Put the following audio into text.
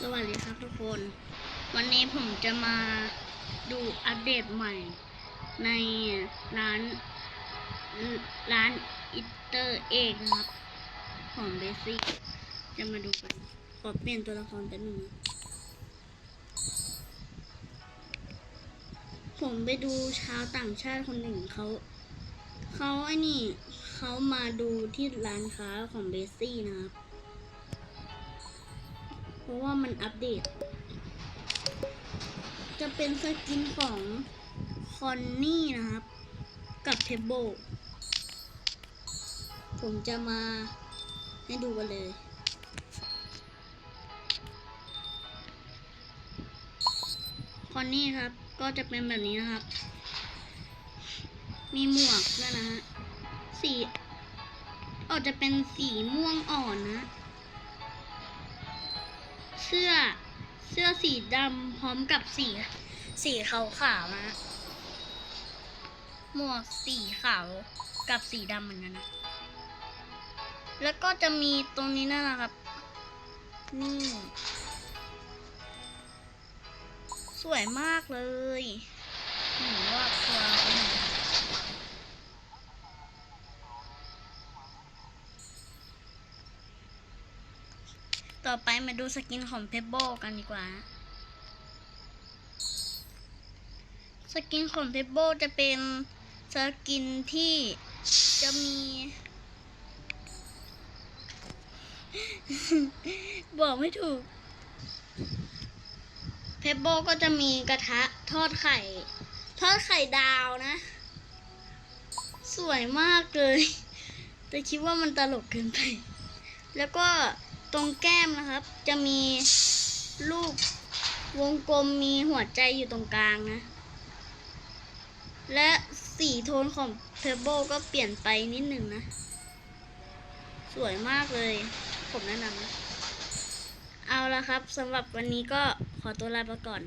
สวัสดีครับทุกคน วันนี้ผมจะมาดูอัปเดตใหม่ ในร้านร้านอิตเตอร์เอกครับ ของเบสิกจะมาดูกัน ขอเปลี่ยนตัวละครแป๊บนึงผมไปดูชาวต่างชาติคนหนึ่งเขาเขาไอ้นี่เขามาดูที่ร้านค้าของเบสซี่นะครับ เพราะว่ามันอัปเดต จะเป็นสกินของคอนนี่นะครับ กับเทเบิลผมจะมาให้ดูกันเลยคอนนี่ครับก็จะเป็นแบบนี้นะครับ มีหมวกด้วยนะฮะสีออกจะเป็นสีม่วงอ่อนนะ เสื้อเสื้อสีดำพร้อมกับสีสีขาวขาวๆนะหมวกสีขาวกับสีดำเหมือนกันนะ แล้วก็จะมีตรงนี้นั่นนะครับ นี่ สวยมากเลยหนูว่าตัวเป็น ต่อไปมาดูสกินของเพเบิลกันดีกว่า สกินของเพเบิลจะเป็นสกินที่จะมี บอกไม่ถูก เพเบิลก็จะมีกระทะทอดไข่ ทอดไข่ดาวนะ สวยมากเลย แต่คิดว่ามันตลกเกินไป แล้วก็ ตรงแก้มนะครับ จะมีรูปวงกลมมีหัวใจอยู่ตรงกลางนะ และสีโทนของเพเบิลก็เปลี่ยนไปนิดหนึ่งนะ สวยมากเลย ผมแนะนำนะ เอาละครับสำหรับวันนี้ก็ขอตัวลาไปก่อน